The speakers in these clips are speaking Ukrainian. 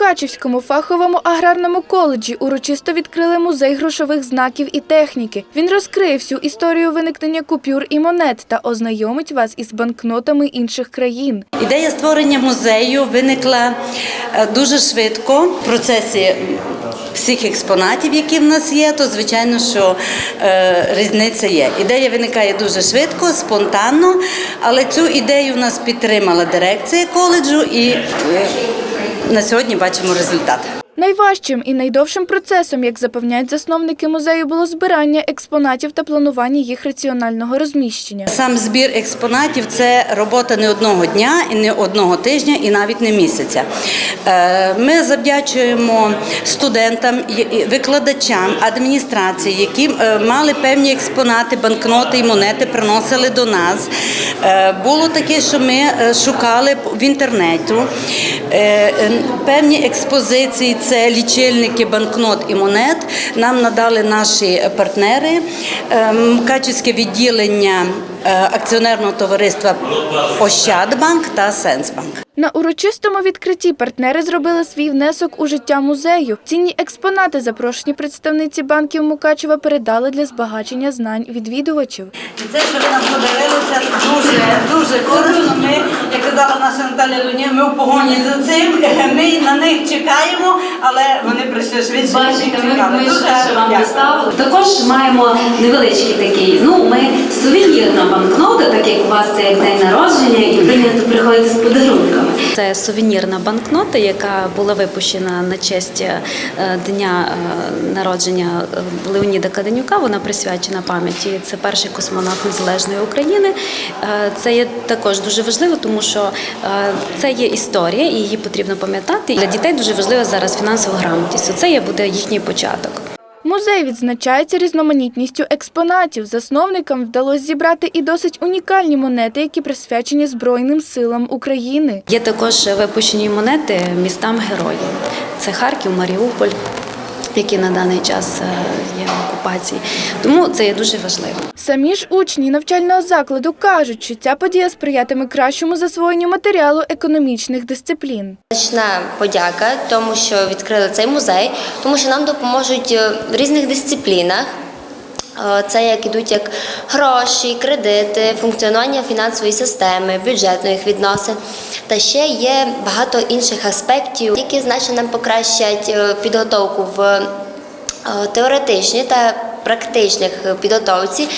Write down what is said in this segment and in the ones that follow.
Мукачівському фаховому аграрному коледжі урочисто відкрили музей грошових знаків і техніки. Він розкриє всю історію виникнення купюр і монет та ознайомить вас із банкнотами інших країн. Ідея створення музею виникла е, дуже швидко в процесі всіх експонатів, які в нас є, то звичайно, що е, різниця є. Ідея виникає дуже швидко, спонтанно, але цю ідею в нас підтримала дирекція коледжу і е, на сьогодні бачимо результат. Найважчим і найдовшим процесом, як запевняють засновники музею, було збирання експонатів та планування їх раціонального розміщення. Сам збір експонатів це робота не одного дня і не одного тижня, і навіть не місяця. Е, Ми завдячуємо студентам, викладачам, адміністрації, які е, мали певні експонати, банкноти і монети, приносили до нас. Е, Було таке, що ми шукали в інтернеті певні експозиції. Це лічильники банкнот і монет. Нам надали наші партнери, е, Мукачівське відділення е, акціонерного товариства Ощадбанк та Сенсбанк. На урочистому відкритті партнери зробили свій внесок у життя музею. Цінні експонати, запрошені представниці банків Мукачева, передали для збагачення знань відвідувачів. Це, що ви нам подарили, це дуже, дуже Луня, ми в погоні за цим. Ми на них чекаємо, але вони прийшли швидше. Бачите, ми, ми швидше вам доставили. Також маємо невеличкий такий. Ну, ми сувенірна банкнота, так як у вас це як день народження, прийнято приходити з подарунками. Це сувенірна банкнота, яка була випущена на честь е, дня е, народження е, Леоніда Каденюка. Вона присвячена пам'яті. Це перший космонавт незалежної України. Це є також дуже важливо, тому що це є історія, і її потрібно пам'ятати. Для дітей дуже важлива зараз фінансова грамотність. Це буде їхній початок. Музей відзначається різноманітністю експонатів. Засновникам вдалося зібрати і досить унікальні монети, які присвячені Збройним силам України. Є також випущені монети містам героїв. Це Харків, Маріуполь, які на даний час е, є в окупації. Тому це є дуже важливо. Самі ж учні навчального закладу кажуть, що ця подія сприятиме кращому засвоєнню матеріалу економічних дисциплін. Значна подяка тому, що відкрили цей музей, тому що нам допоможуть е, в різних дисциплінах. Е, Це як ідуть як гроші, кредити, функціонування фінансової системи, бюджетних відносин. Та ще є багато інших аспектів, які значно нам покращать е, підготовку в е, теоретичній та практичних підготовці,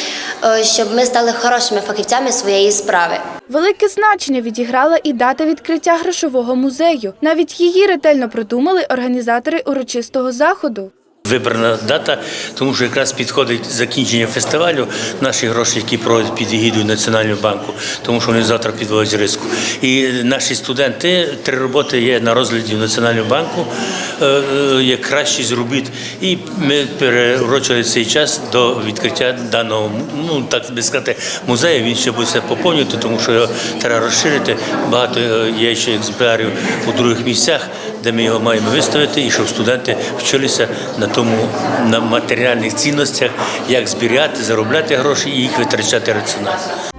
щоб ми стали хорошими фахівцями своєї справи. Велике значення відіграла і дата відкриття грошового музею. Навіть її ретельно продумали організатори урочистого заходу. Вибрана дата, тому що якраз підходить закінчення фестивалю наші гроші, які проводять під егідою Національного банку, тому що вони завтра підводять риску. І наші студенти, три роботи є на розгляді в Національному банку, е, е, як кращі з робіт. І ми переурочили цей час до відкриття даного, ну так би сказати, музею. Він ще буде все поповнювати, тому що його треба розширити. Багато е, є ще екземплярів у других місцях, де ми його маємо виставити, і щоб студенти вчилися на тому на матеріальних цінностях, як зберігати, заробляти гроші і їх витрачати раціонально.